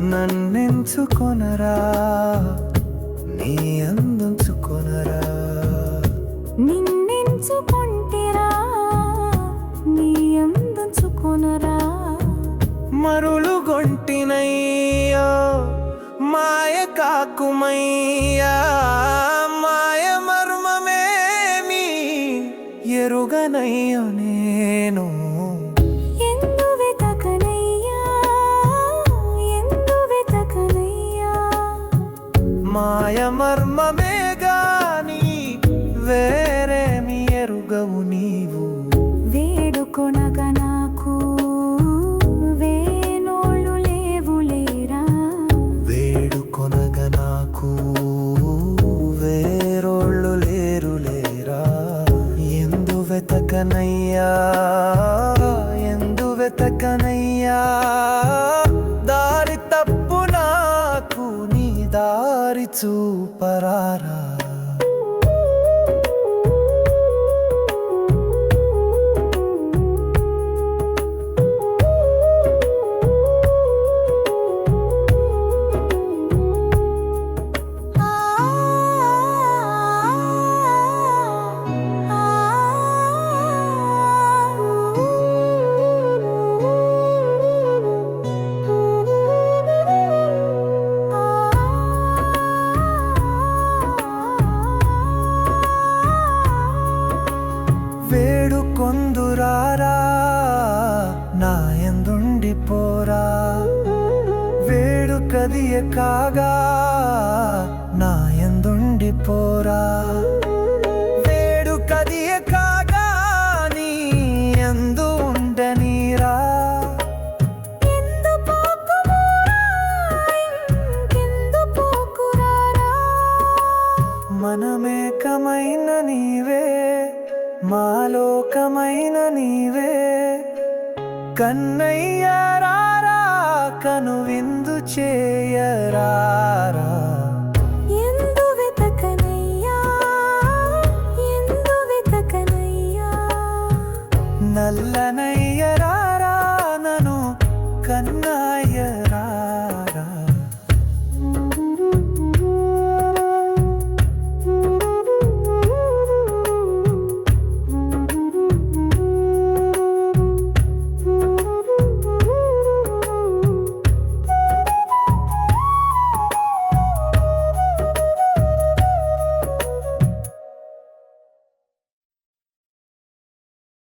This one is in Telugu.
నన్నెంచుకొనరా? నీ అందించుకొనరా? నిన్నెంచుకొంటిరా? నీ అందించుకొనరా? మరులు గొంటినయ్యో మాయ కాకుమయ్యా. మాయ మర్మమే గాని వేరేమి ఎరుగవు నీవు. వేడుకొనగా నాకు వేనోళ్ళు లేవులేరా వేడుకొనగ నాకు వేరోళ్ళు లేరు లేరా? ఎందు వెతకనయ్యా ఎందు వెతకనయ్యా? చూపరారా? వేడుకదియ కాగా నా ఎందుండిపోరా వేడుకదియ కాగా నీ ఎందు ఉండనీరా మనమేకమైన నీవే మాలోకమైన నీవే. కన్నయ్యారా కను విందు చేయరారా? ఎందు వెతకనయ్యా ఎందు వెతకనయ్యా. నల్లనై